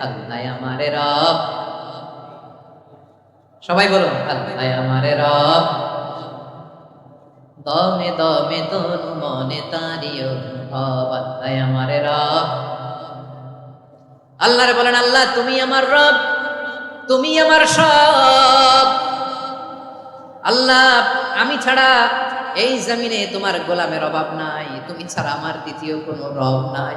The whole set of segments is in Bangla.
আল্লাহ আমারে রব। সবাই বলো আল্লাহ আমারে রব। দমে দমে তনু মনে তারি অনুভব, আল্লাহ আমারে রব। আল্লাহরে বলেন, আল্লাহ, তুমি আমার রব, তুমি আমার সব। আল্লাহ, আমি ছাড়া এই জমিনে তোমার গোলামের অভাব নাই, তুমি ছাড়া আমার দ্বিতীয় কোনো রব নাই।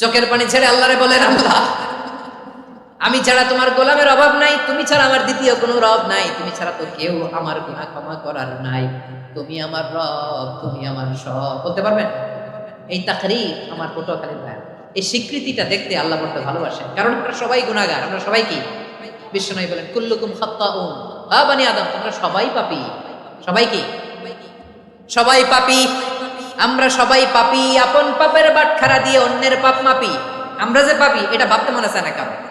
চোখের পানি ছেড়ে আল্লাহরে বলেন, আল্লাহ, আমি ছাড়া তোমার গোলামের অভাব নাই, তুমি ছাড়া আমার দ্বিতীয় কোনো রব নাই, তুমি ছাড়া তো কেউ আমার গুনাহ ক্ষমা করার নাই। তুমি আমার রব, তুমি আমার সব। বলতে পারবেন? এই তাকরি আমার পটুয়াখালীর ভাই এই স্বীকৃতিটা দেখতে আল্লাহ বলতে ভালোবাসেন, কারণ আমরা সবাই গুণাগার আমরা সবাই কি? বিষ্ণু বলেন, কুল্লুকুম খাত্তাউন। আ বানি আদম, তোমরা সবাই পাপি। সবাই কি? সবাই পাপী। আমরা সবাই পাপি, আপন পাপের বাটখারা দিয়ে অন্যের পাপ মাপি। আমরা যে পাপি, এটা ভাবতে মনে চায় না কারণ